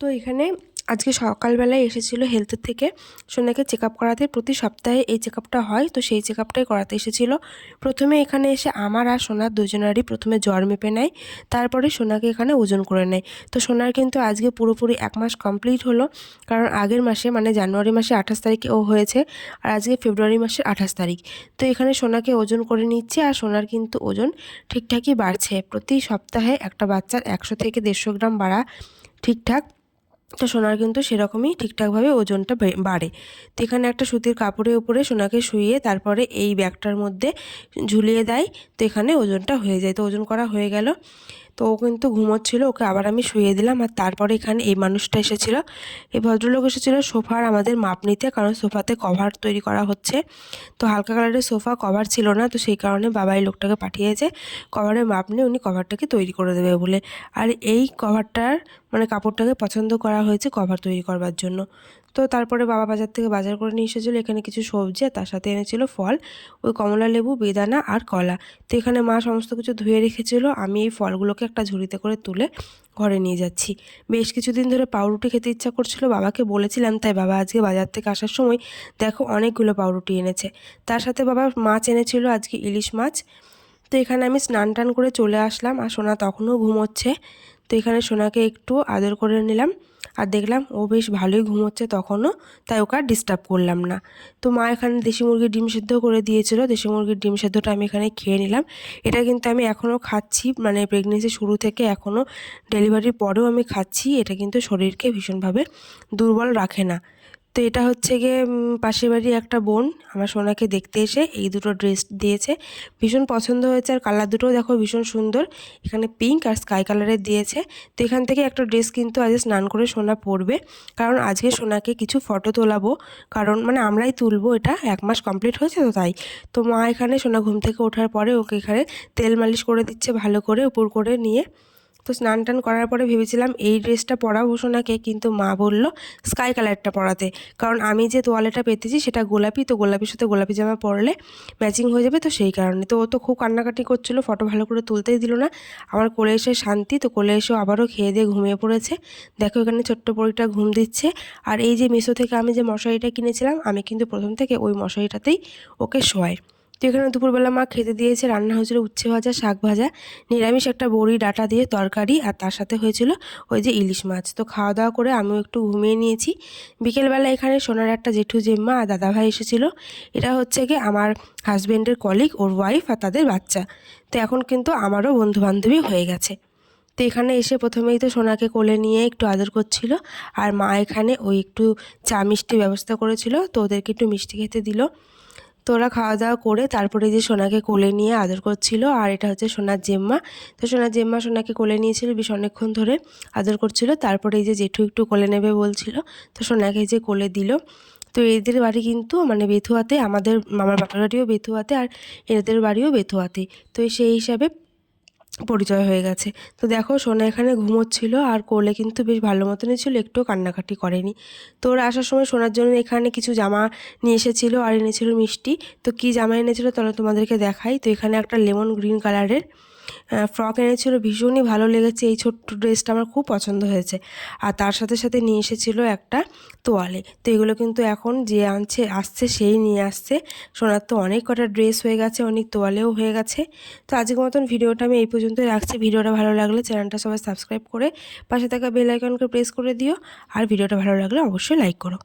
তো এখানে আজকে সকালবেলায় এসেছিল হেলথের থেকে। সোনাকে চেক আপ করাতে প্রতি সপ্তাহে এই চেক হয়, তো সেই চেক আপটাই করাতে এসেছিল। প্রথমে এখানে এসে আমার আর সোনার দুজনারই প্রথমে জ্বর মেপে নেয়, তারপরে সোনাকে এখানে ওজন করে নেয়। তো সোনার কিন্তু আজকে পুরোপুরি এক মাস কমপ্লিট হলো, কারণ আগের মাসে মানে জানুয়ারি মাসে আঠাশ তারিখে ও হয়েছে, আর আজকে ফেব্রুয়ারি মাসের আঠাশ তারিখ। তো এখানে সোনাকে ওজন করে নিচ্ছে, আর সোনার কিন্তু ওজন ঠিকঠাকই বাড়ছে। প্রতি সপ্তাহে একটা বাচ্চার একশো থেকে দেড়শো গ্রাম বাড়া ঠিকঠাক। তো সোনার কিন্তু সেরকমই ঠিকঠাকভাবে ওজনটা বাড়ে। তো এখানে একটা সুতির কাপড়ের উপরে সোনাকে শুইয়ে তারপরে এই ব্যাগটার মধ্যে ঝুলিয়ে দেয়। তো এখানে ওজনটা হয়ে যায়। তো ওজন করা হয়ে গেল। তো ও কিন্তু ঘুমোচ্ছিল, ওকে আবার আমি শুয়ে দিলাম আর তারপরে এখানে এই মানুষটা এসেছিল। এই ভদ্রলোক এসেছিল সোফার আমাদের মাপ নিতে, কারণ সোফাতে কভার তৈরি করা হচ্ছে। তো হালকা কালারের সোফা কভার ছিল না, তো সেই কারণে বাবা এই লোকটাকে পাঠিয়েছে। কভারের মাপ নিয়ে উনি কভারটাকে তৈরি করে দেবে বলে। আর এই কভারটার মানে কাপড়টাকে পছন্দ করা হয়েছে কভার তৈরি করবার জন্য। তো তারপরে বাবা বাজার থেকে বাজার করে নিয়ে এসেছিল, এখানে কিছু সবজি আর তার সাথে এনেছিল ফল। ওই কমলা লেবু, বেদানা আর কলা। তো এখানে মা সমস্ত কিছু ধুয়ে রেখেছিল, আমি এই ফলগুলোকে একটা ঝুড়িতে করে তুলে ঘরে নিয়ে যাচ্ছি। বেশ কিছুদিন ধরে পাউরুটি খেতে ইচ্ছা করছিল, বাবাকে বলেছিলাম, তাই বাবা আজকে বাজার থেকে আসার সময় দেখো অনেকগুলো পাউরুটি এনেছে। তার সাথে বাবা মাছ এনেছিল, আজকে ইলিশ মাছ। তো এখানে আমি স্নান টান করে চলে আসলাম, আর সোনা তখনও ঘুমোচ্ছে। তো এখানে সোনাকে একটু আদর করে নিলাম। আর দেখলাম ও বেশ ভালোই ঘুমোচ্ছে তখনও, তাই ওকে আর ডিস্টার্ব করলাম না। তো মা এখানে দেশি মুরগির ডিম সেদ্ধ করে দিয়েছিল, দেশি মুরগির ডিম সেদ্ধটা আমি এখানে খেয়ে নিলাম। এটা কিন্তু আমি এখনও খাচ্ছি মানে প্রেগনেন্সি শুরু থেকে এখনও ডেলিভারির পরেও আমি খাচ্ছি, এটা কিন্তু শরীরকে ভীষণভাবে দুর্বল রাখে না। তো এটা হচ্ছে গিয়ে পাশের বাড়ির একটা বোন, আমার সোনাকে দেখতে এসে এই দুটো ড্রেস দিয়েছে। ভীষণ পছন্দ হয়েছে আর কালার দুটোও দেখো ভীষণ সুন্দর। এখানে পিঙ্ক আর স্কাই কালারের দিয়েছে। তো এখান থেকে একটা ড্রেস কিন্তু আজকে স্নান করে সোনা পরবে। কারণ আজকে সোনাকে কিছু ফটো তোলাবো। কারণ মানে আমরাই তুলবো এটা, এক মাস কমপ্লিট হয়েছে তো তাই। তো মা এখানে সোনা ঘুম থেকে ওঠার পরে ওকে এখানে তেল মালিশ করে দিচ্ছে ভালো করে, উপর করে নিয়ে। তো স্নান টান করার পরে ভেবেছিলাম এই ড্রেসটা পরাবো সোনাকে, কিন্তু মা বলল স্কাই কালারটা পরাতে। কারণ আমি যে তোয়ালেটা পেতেছি সেটা গোলাপি, তো গোলাপির সাথে গোলাপি জামা পরলে ম্যাচিং হয়ে যাবে তো সেই কারণে। তো ও তো খুব কান্নাকাটি করছিল ফটো ভালো করে তুলতেই দিল না। আমার কোলে এসে শান্তি, তো কোলে এসেও আবারও খেয়ে দিয়ে ঘুমিয়ে পড়েছে। দেখো এখানে ছোট্ট পরিটা ঘুম দিচ্ছে। আর এই যে মিশো থেকে আমি যে মশারিটা কিনেছিলাম, আমি কিন্তু প্রথম থেকে ওই মশারিটাতেই ওকে শোয়াই। তো এখানে দুপুরবেলা মা খেতে দিয়েছে রান্না হয়েছিল উচ্ছে ভাজা, শাক ভাজা, নিরামিষ একটা বড়ি, ডাটা দিয়ে তরকারি আর তার সাথে হয়েছিল ওই যে ইলিশ মাছ। তো খাওয়া দাওয়া করে আমিও একটু ঘুমিয়ে নিয়েছি। বিকেলবেলা এখানে সোনার একটা জেঠু জেম্মা আর দাদাভাই এসেছিল। এটা হচ্ছে কি আমার হাজব্যান্ডের কলিগ ওর ওয়াইফ আর তাদের বাচ্চা। তো এখন কিন্তু আমারও বন্ধু বান্ধবী হয়ে গেছে। তো এখানে এসে প্রথমেই তো সোনাকে কোলে নিয়ে একটু আদর করছিল আর মা এখানে ওই একটু চা মিষ্টি ব্যবস্থা করেছিল। তো ওদেরকে একটু মিষ্টি খেতে দিল। তো ওরা খাওয়া দাওয়া করে তারপরে যে সোনাকে কোলে নিয়ে আদর করছিল, আর এটা হচ্ছে সোনার জেম্মা। তো সোনার জেম্মা সোনাকে কোলে নিয়েছিল বেশ অনেকক্ষণ ধরে আদর করছিল, তারপরে এই যে জেঠু একটু কোলে নেবে বলছিল, তো সোনাকে যে কোলে দিল। তো এদের বাড়ি কিন্তু মানে বেথুয়াতে, আমাদের মামার বাপার বাড়িও বেথুয়াতে আর এদের বাড়িও বেথুয়াতে। তো সেই হিসাবে পরিচয় হয়ে গেছে। তো দেখো, সোনা এখানে ঘুমোচ্ছিল আর কোলে কিন্তু বেশ ভালো মতনই ছিল একটু কান্নাকাটি করেনি। তো ওরা আসার সময় সোনার জন্য এখানে কিছু জামা নিয়ে এসেছিল আর এনেছিল মিষ্টি। তো কি জামা এনেছিল, তাহলে তোমাদেরকে দেখাই। তো এখানে একটা লেমন গ্রিন কালারের ফ্রক এনেছিল ভীষণই ভালো লেগেছে। এই ছোট্ট ড্রেসটা আমার খুব পছন্দ হয়েছে। আর তার সাথে সাথে নিয়ে এসেছিল একটা তোয়ালে। তো এগুলো কিন্তু এখন যে আনছে, আসছে, সেই নিয়ে আসছে। সোনার তো অনেক কটা ড্রেস হয়ে গেছে, অনেক তোয়ালেও হয়ে গেছে। তো আজকের মতন ভিডিওটা আমি এই পর্যন্তই রাখছি। ভিডিওটা ভালো লাগলে চ্যানেলটা সবাই সাবস্ক্রাইব করে পাশে থাকা বেল আইকনকে প্রেস করে দিও। আর ভিডিওটা ভালো লাগলে অবশ্যই লাইক করো।